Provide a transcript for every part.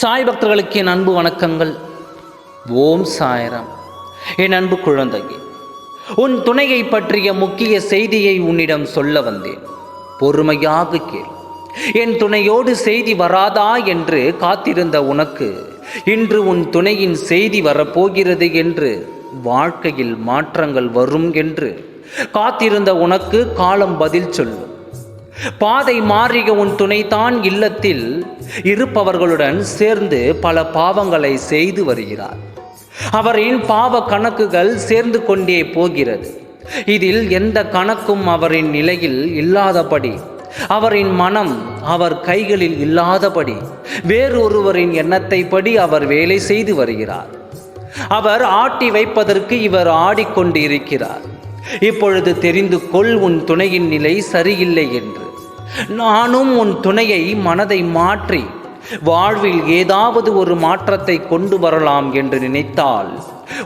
சாய் பக்தர்களுக்கு என் அன்பு வணக்கங்கள். ஓம் சாயரம். என் அன்பு குழந்தை உன் துணையை பற்றிய முக்கிய செய்தியை உன்னிடம் சொல்ல வந்தேன். பொறுமையாக கேள். என் துணையோடு செய்தி வராதா என்று காத்திருந்த உனக்கு இன்று உன் துணையின் செய்தி வரப்போகிறது என்று வாழ்க்கையில் மாற்றங்கள் வரும் என்று காத்திருந்த உனக்கு காலம் பதில் சொல்லும் பாதை மாறிய உன் துணைதான் இல்லத்தில் இருப்பவர்களுடன் சேர்ந்து பல பாவங்களை செய்து வருகிறார். அவரின் பாவ கணக்குகள் சேர்ந்து கொண்டே போகிறது. இதில் எந்த கணக்கும் அவரின் நிலையில் இல்லாதபடி அவரின் மனம் அவர் கைகளில் இல்லாதபடி வேறொருவரின் எண்ணத்தைப்படி அவர் வேலை செய்து வருகிறார். அவர் ஆட்டி வைப்பதற்கு இவர் ஆடிக்கொண்டு இருக்கிறார் இப்பொழுது தெரிந்து கொள் உன் துணையின் நிலை சரியில்லை என்று. நானும் உன் துணையை மனதை மாற்றி வாழ்வில் ஏதாவது ஒரு மாற்றத்தை கொண்டு வரலாம் என்று நினைத்தால்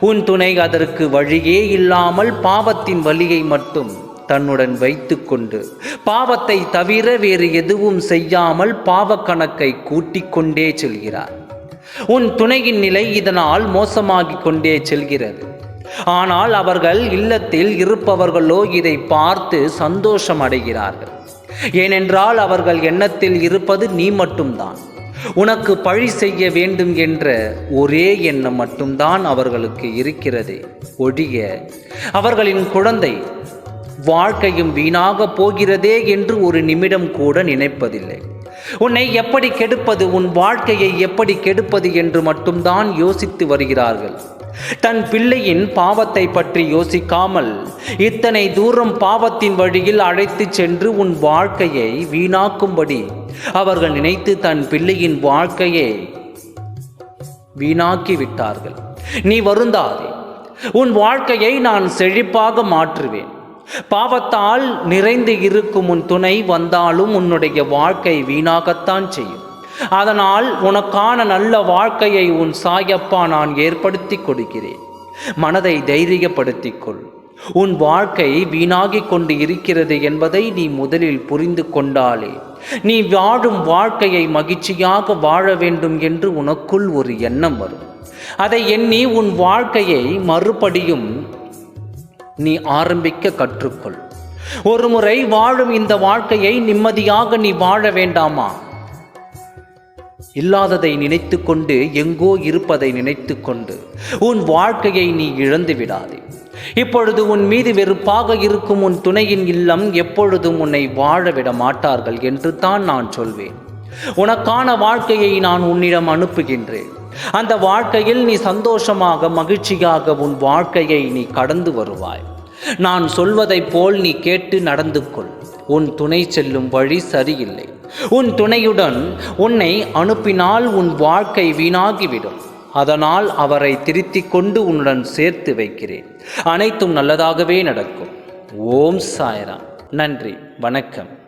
உன் துணை அதற்கு வழியே இல்லாமல் பாவத்தின் வழியை மட்டும் தன்னுடன் வைத்துக்கொண்டு பாவத்தை தவிர வேறு எதுவும் செய்யாமல் பாவக் கணக்கை கூட்டிக் கொண்டே செல்கிறார். உன் துணையின் நிலை இதனால் மோசமாகிக் கொண்டே செல்கிறது. ஆனால் அவர்கள் இல்லத்தில் இருப்பவர்களோ இதை பார்த்து சந்தோஷம் அடைகிறார்கள். ஏனென்றால் அவர்கள் எண்ணத்தில் இருப்பது நீ மட்டும்தான். உனக்கு பழி செய்ய வேண்டும் என்ற ஒரே எண்ணம் மட்டும்தான் அவர்களுக்கு இருக்கிறது. ஒழிய அவர்களின் குழந்தை வாழ்க்கையும் வீணாக போகிறதே என்று ஒரு நிமிடம் கூட நினைப்பதில்லை. உன்னை எப்படி கெடுப்பது உன் வாழ்க்கையை எப்படி கெடுப்பது என்று மட்டும்தான் யோசித்து வருகிறார்கள். தன் பிள்ளையின் பாவத்தை பற்றி யோசிக்காமல் இத்தனை தூரம் பாவத்தின் வழியில் அழைத்துச் சென்று உன் வாழ்க்கையை வீணாக்கும்படி அவர்கள் நினைத்து தன் பிள்ளையின் வாழ்க்கையை வீணாக்கி விட்டார்கள் நீ வருந்தாதே. உன் வாழ்க்கையை நான் செழிப்பாக மாற்றுவேன். பாவத்தால் நிறைந்து இருக்கும் உன் துணை வந்தாலும் உன்னுடைய வாழ்க்கை வீணாகத்தான் செய்யும். அதனால் உனக்கான நல்ல வாழ்க்கையை உன் சாயப்பா நான் ஏற்படுத்தி கொடுக்கிறேன். மனதை தைரியப்படுத்திக் கொள். உன் வாழ்க்கை வீணாகிக் கொண்டு இருக்கிறது என்பதை நீ முதலில் புரிந்து கொண்டாலே. நீ வாழும் வாழ்க்கையை மகிழ்ச்சியாக வாழ வேண்டும் என்று உனக்குள் ஒரு எண்ணம் வரும். அதை எண்ணி உன் வாழ்க்கையை மறுபடியும் நீ ஆரம்பிக்க கற்றுக்கொள். ஒருமுறை வாழும் இந்த வாழ்க்கையை நிம்மதியாக நீ வாழ வேண்டாமா? இல்லாததை நினைத்து கொண்டு எங்கோ இருப்பதை நினைத்து கொண்டு உன் வாழ்க்கையை நீ இழந்து விடாதே. இப்பொழுது உன் மீது வெறுப்பாக இருக்கும் உன் துணையின் இல்லம் எப்பொழுதும் உன்னை வாழ விட மாட்டார்கள் என்று தான் நான் சொல்வேன். உனக்கான வாழ்க்கையை நான் உன்னிடம் அனுப்புகின்றேன். அந்த வாழ்க்கையில் நீ சந்தோஷமாக மகிழ்ச்சியாக உன் வாழ்க்கையை நீ கடந்து வருவாய். நான் சொல்வதைப் போல் நீ கேட்டு நடந்து கொள். உன் துணை செல்லும் வழி சரியில்லை. உன் துணையுடன் உன்னை அனுப்பினால் உன் வாழ்க்கை வீணாகிவிடும். அதனால் அவரை திருத்திக் கொண்டு உன்னுடன் சேர்த்து வைக்கிறேன். அனைத்தும் நல்லதாகவே நடக்கும். ஓம் சாய்ராம். நன்றி. வணக்கம்.